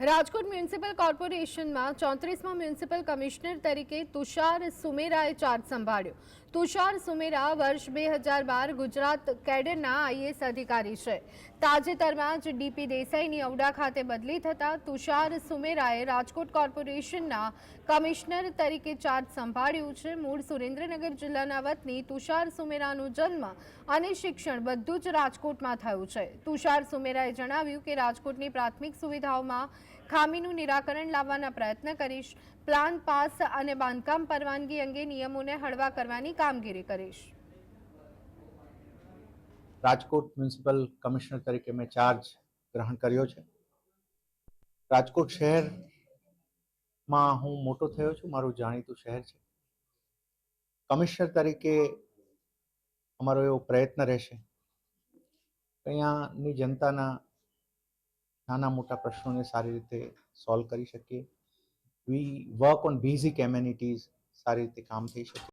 Rajkot municipal કોર્પોરેશનમાં ચોત્રીસમાં municipal commissioner તરીકે તુષાર સુમેરાએ ચાર્જ સંભાળ્યો. તુષાર સુમેરા વર્ષ બે હજાર બાર ગુજરાત કેડરના આઈએસ અધિકારી છે. તાજેતરમાં જ ડીપી દેસાઈની ઔડા ખાતે બદલી થતાં તુષાર સુમેરાએ રાજકોટ કોર્પોરેશનના કમિશનર તરીકે ચાર્જ સંભાળ્યું છે. મૂળ સુરેન્દ્રનગર જિલ્લાના વતની તુષાર સુમેરાનો જન્મ અને શિક્ષણ બધું જ રાજકોટમાં થયું છે. તુષાર સુમેરાએ જણાવ્યું કે રાજકોટની પ્રાથમિક સુવિધાઓમાં ખામીનું નિરાકરણ લાવવાના પ્રયત્ન કરીશ પ્લાન પાસ અને બાંધકામ પરવાનગી અંગે નિયમોને હળવા કરવાની કામગીરી કરીશ. રાજકોટ મ્યુનિસિપલ કમિશનર તરીકે મેં ચાર્જ ગ્રહણ કર્યો છે. રાજકોટ શહેરમાં હું મોટો થયો છું, મારું જાણીતું શહેર છે. કમિશનર તરીકે અમારો એવો પ્રયત્ન રહેશે. અહીંયાની જનતાના નાના મોટા પ્રશ્નોને સારી રીતે સોલ્વ કરી શકીએ. We work on basic amenities સારી રીતે કામ થઈ શકે.